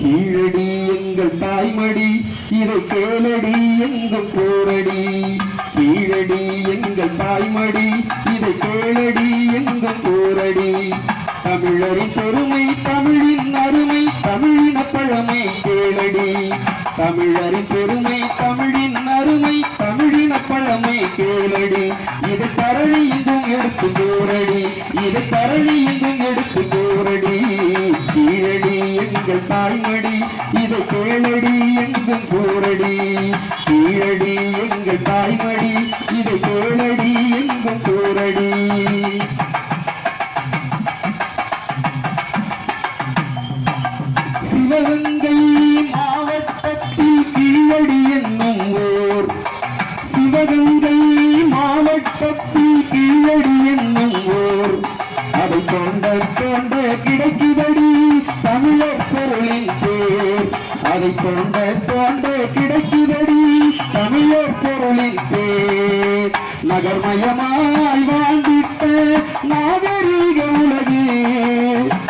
கீழடி எங்கள் தாய்மடி இதை கேளடி எங்கள் போரடி. கீழடி எங்கள் தாய்மடி இதை கேளடி எங்கள் போரடி. தமிழரின் பெருமை தமிழின் அருமை தமிழின பழமை கேளடி. தமிழரின் பெருமை தமிழின் அருமை தமிழின பழமை கேளடி. இது தரணி எங்கும் எடுத்து போரடி. இது தரணி எங்கும் எடுத்து போரடி. எங்கள் தாய்மடி இதை கேளடி எங்கும் கூறடி கீழடி எங்கள் தாய்மடி இதை கேளடி எங்கும் கூறடி சிவகங்கை மாவட்டத்தில் கீழடி என்னும் ஓர். சிவகங்கை மாவட்டத்தில் கீழடி என்னும் ஓர். அதை கொண்ட கொண்ட கிடைக்கிறடி தமிழர் பொருளின் பேர் நகர்மயமாய் வாழ்ந்திட்ட நாகரீக உலகே.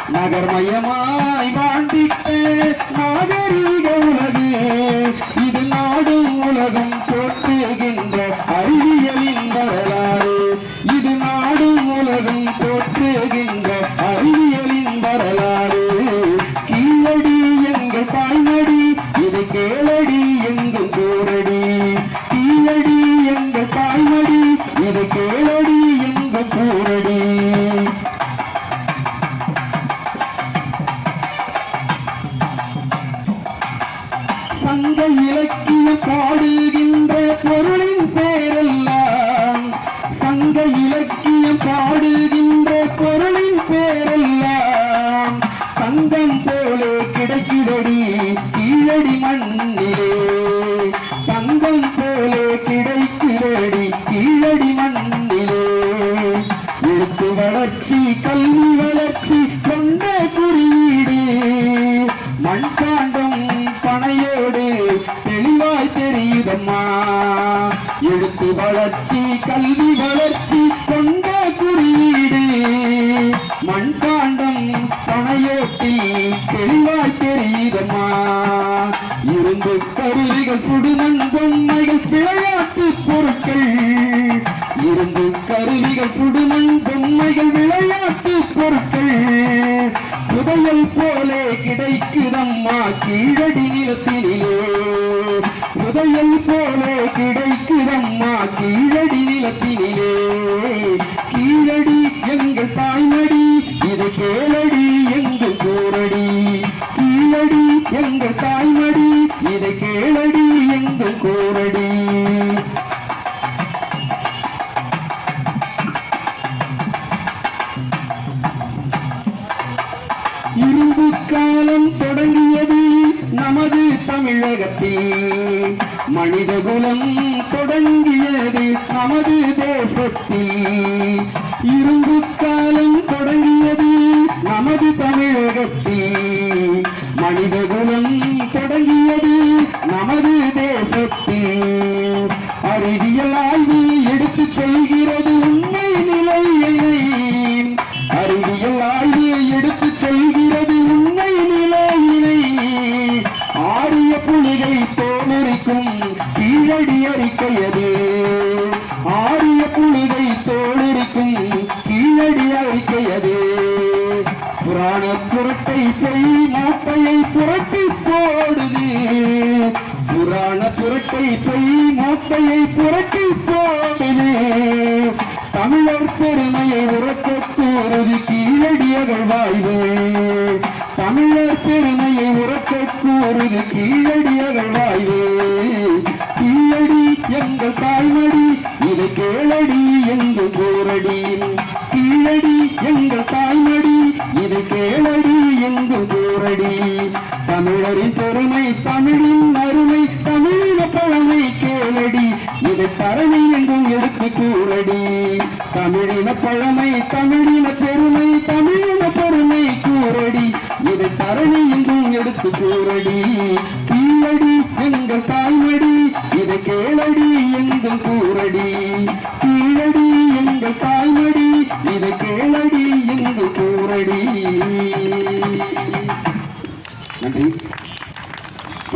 நகர்மயமாய் வாழ்ந்திட்ட நாகரீக இதை கேளடி எங்கள் கூறடி. சங்க இலக்கியம் பாடுகின்ற பொருளின் பேரெல்லாம் சங்க இலக்கியம் பாடுகின்ற பொருளின் பேரெல்லாம் தங்கம் போலே கிடைக்கிறடி கீழடி மண்ணிலே. தங்கம் போலே கிடை கல்வி வளர்ச்சி கொண்ட குறியீடு. மண் மண்பாண்டம் பனையோடு தெளிவாய் தெரியுதம்மா. எழுத்து வளர்ச்சி கல்வி வளர்ச்சி கொண்ட குறியீடு. மண் மண்பாண்டம் பனையோட்டில் தெளிவாய் தெரியுதம்மா. இருந்து கருவிகள் சுடுமண் பொம்மைகள் விளையாட்டு பொருட்கள் கீழடி நிலத்தினிலே. புதையல் போலே கிடைக்குதம்மா கீழடி நிலத்தினிலே. கீழடி எங்கள் தாய்மடி இது கேளடி எங்கள் கோரடி கீழடி எங்கள் தாய்மடி இதை கேளடி எங்கள் கோரடி இரும்பு காலம் தொடங்கி தமிழகத்தில் மனித குலம் தொடங்கியது நமது தேசத்தில். இரும்பு காலம் தொடங்கியது நமது தமிழகத்தில். மனித குலம் தொடங்கியது நமது தேசத்தில். அறிவியல் ஆய்வு எடுத்துச் சொல்கிறது. கீழடி அறிக்கையது ஆரிய புனிதை தோலுரிக்கும் கீழடி அறிக்கையது புராண புரட்டை செய் மூட்டையை புரட்டி போடுது. புராண புரட்டை பொய் மூட்டையை புரட்டி போடுது. தமிழர் பெருமையை உறக்க கூறுது கீழடியகள் வாய்வு தமிழர் பெருமையை உறக்க கூறுது கீழடியகள் வாய்வு தமிழரின் பெருமை தமிழின் அருமை தமிழின பழமை கேளடி. இதை தரணி எங்கும் எடுத்து கூறடி. தமிழின பழமை தமிழின பெருமை தமிழின பெருமை கூறடி. இதை தரணி எங்கும் எடுத்து கூறடி. கீழடி எங்கள் தாய்மடி இதை கேளடி எங்கும் கூறடி. கீழடி எங்கள் தாய்மடி இதை கேளடி